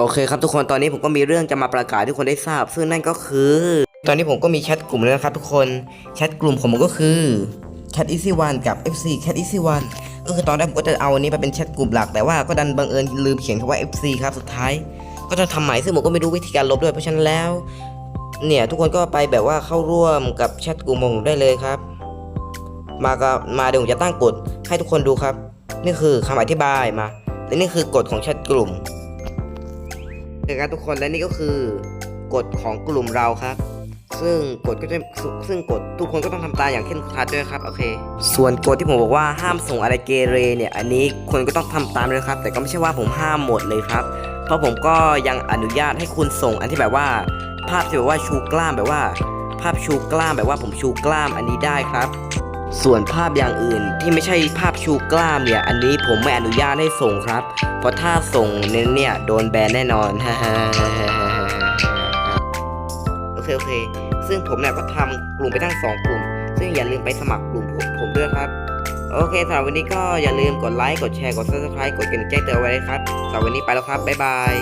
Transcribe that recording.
โอเคครับทุกคนตอนนี้ผมก็มีเรื่องจะมาประกาศทุกคนได้ทราบ ซึ่งนั่นก็คือ ตอนนี้ผมก็มีแชทกลุ่มแล้วนะครับทุกคนแชทกลุ่มของผมก็คือ Cat Easy One กับ FC Cat Easy One ก็คือตอนแรกผมก็จะเอาอันนี้มาเป็นแชทกลุ่มหลักแต่ว่าก็ดันบังเอิญลืมเขียนคำว่า FC ครับสุดท้าย ก็จะทำใหม่ซึ่งผมก็ไม่รู้วิธีการลบด้วยเพราะฉะนั้นแล้ว เนี่ยทุกคนก็ไปแบบว่าเข้าร่วมกับแชทกลุ่มของผมได้เลยครับ มาก็มาเดี๋ยวผมจะตั้งกฎให้ทุกคนดูครับ นี่คือคำอธิบายมาและนี่คือกฎของแชทกลุ่ม เจอกันทุกคนและนี่ก็คือกฎของกลุ่มเราครับ ซึ่งกฎก็จะซึ่งกฎทุกคนก็ต้องทำตามอย่างเคร่งครัดด้วยครับโอเค ส่วนกฎที่ผมบอกว่าห้ามส่งอะไรเกเรเนี่ย อันนี้คนก็ต้องทำตามเลยครับ แต่ก็ไม่ใช่ว่าผมห้ามหมดเลยครับ เพราะผมก็ยังอนุญาตให้คุณส่งอันที่แบบว่า ภาพที่แบบว่าชูกล้ามแบบว่า ภาพชูกล้ามแบบว่าผมชูกล้ามอันนี้ได้ครับ ส่วนภาพอย่างอื่นที่ไม่ใช่ภาพชูกล้ามเนี่ย อันนี้ผมไม่อนุญาตให้ส่งครับ เพราะถ้าส่งเน้นเนี่ยโดนแบนแน่นอนโอเคโอเค ซึ่งผมเนี่ยก็ทำกลุ่มไปทั้งสองกลุ่ม ซึ่งอย่าลืมไปสมัครกลุ่มผมผมด้วยครับ โอเคสำหรับวันนี้ก็อย่าลืมกดไลค์ กดแชร์ กด subscribe กดกระดิ่งแจ้งเตือนไว้เลยครับสำหรับวันนี้ไปแล้วครับ บ๊ายบาย